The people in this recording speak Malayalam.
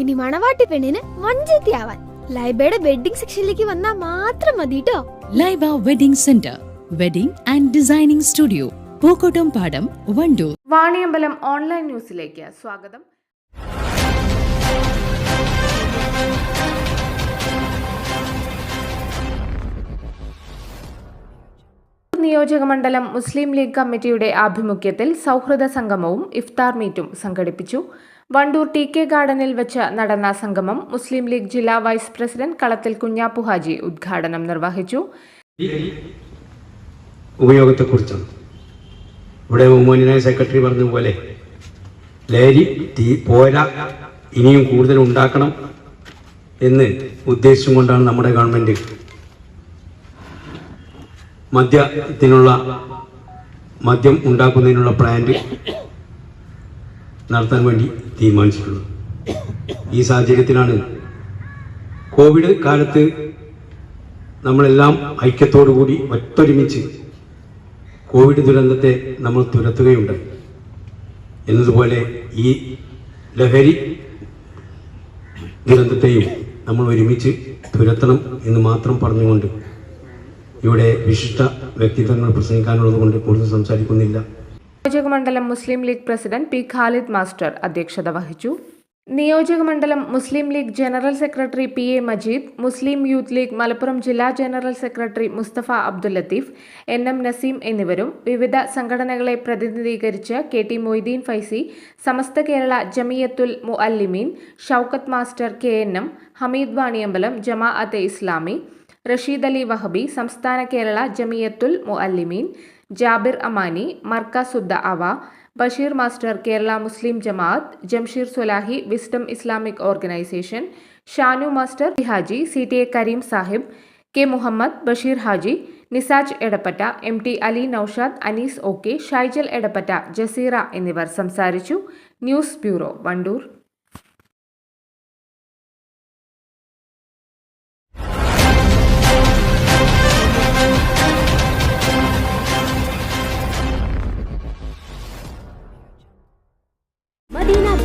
ഇനി മണവാട്ടി പെണ്ണിന് മഞ്ചേത്തിയാവാൻ ലൈബയുടെ വെഡിങ് സെക്ഷനിലേക്ക് വന്നാൽ മാത്രം മതി കേട്ടോ Laiba wedding centre wedding and designing studio Pookkottumpadam Wandoor. Vaniyambalam online ന്യൂസിലേക്ക് സ്വാഗതം. നിയോജകമണ്ഡലം മുസ്ലിം ലീഗ് കമ്മിറ്റിയുടെ ആഭിമുഖ്യത്തിൽ സൗഹൃദ സംഗമവും ഇഫ്താർ മീറ്റും സംഘടിപ്പിച്ചു. വണ്ടൂർ ടി കെ ഗാർഡനിൽ വെച്ച് നടന്ന സംഗമം മുസ്ലിം ലീഗ് ജില്ലാ വൈസ് പ്രസിഡന്റ് കളത്തിൽ കുഞ്ഞാപ്പു ഹാജി ഉദ്ഘാടനം നിർവഹിച്ചു. ഇവിടെ സെക്രട്ടറി പറഞ്ഞ പോലെ ലഹരി തീ പോരാ ഇനിയും കൂടുതൽ ഉണ്ടാക്കണം എന്ന് ഉദ്ദേശിച്ചും കൊണ്ടാണ് നമ്മുടെ ഗവൺമെന്റ് മദ്യത്തിനുള്ള മദ്യം ഉണ്ടാക്കുന്നതിനുള്ള പ്ലാന്റ് നടത്താൻ വേണ്ടി തീരുമാനിച്ചിട്ടുള്ളത്. ഈ സാഹചര്യത്തിലാണ് കോവിഡ് കാലത്ത് നമ്മളെല്ലാം ഐക്യത്തോടുകൂടി ഒത്തൊരുമിച്ച് കോവിഡ് ദുരന്തത്തെ നമ്മൾ തുരത്തുകയുണ്ടായി. എന്നതുപോലെ ഈ ലഹരി ദുരന്തത്തെയും നമ്മൾ ഒരുമിച്ച് തുരത്തണം എന്ന് മാത്രം പറഞ്ഞുകൊണ്ട് ഇവിടെ വിശിഷ്ട വ്യക്തിത്വങ്ങൾ പ്രസംഗിക്കാനുള്ളത് കൊണ്ട് കൂടുതൽ സംസാരിക്കുന്നില്ല. നിയോജകമണ്ഡലം Muslim League president P. Khalid master അധ്യക്ഷത വഹിച്ചു. നിയോജകമണ്ഡലം Muslim League general secretary P. A. Majeed Muslim Youth League Malappuram ജില്ലാ general secretary Mustafa Abdul Latheef N. M. Naseem എന്നിവരും വിവിധ സംഘടനകളെ പ്രതിനിധീകരിച്ച് K. T. Moideen Faizy Samastha Kerala Jamiyyathul Muallimeen Shoukath master K. N. M Hameed Vaniyambalam Jamaat-e Islami Rasheed Ali Wahabi സംസ്ഥാന കേരള ജമിയത്തുൽ മുഅല്ലിമീൻ ജാബിർ അമാനി മർക്കസുദ്ദ അവ Basheer master Kerala Muslim Jamaath Jamsheer Swalahi Wisdom Islamic Organisation Shanu master Haji C T A Kareem Sahib K Muhammad Basheer Haji Nisaj Edappatta M T Ali Noushad Anees O K Shaijal Edappatta Jaseera എന്നിവർ സംസാരിച്ചു. News bureau Wandoor.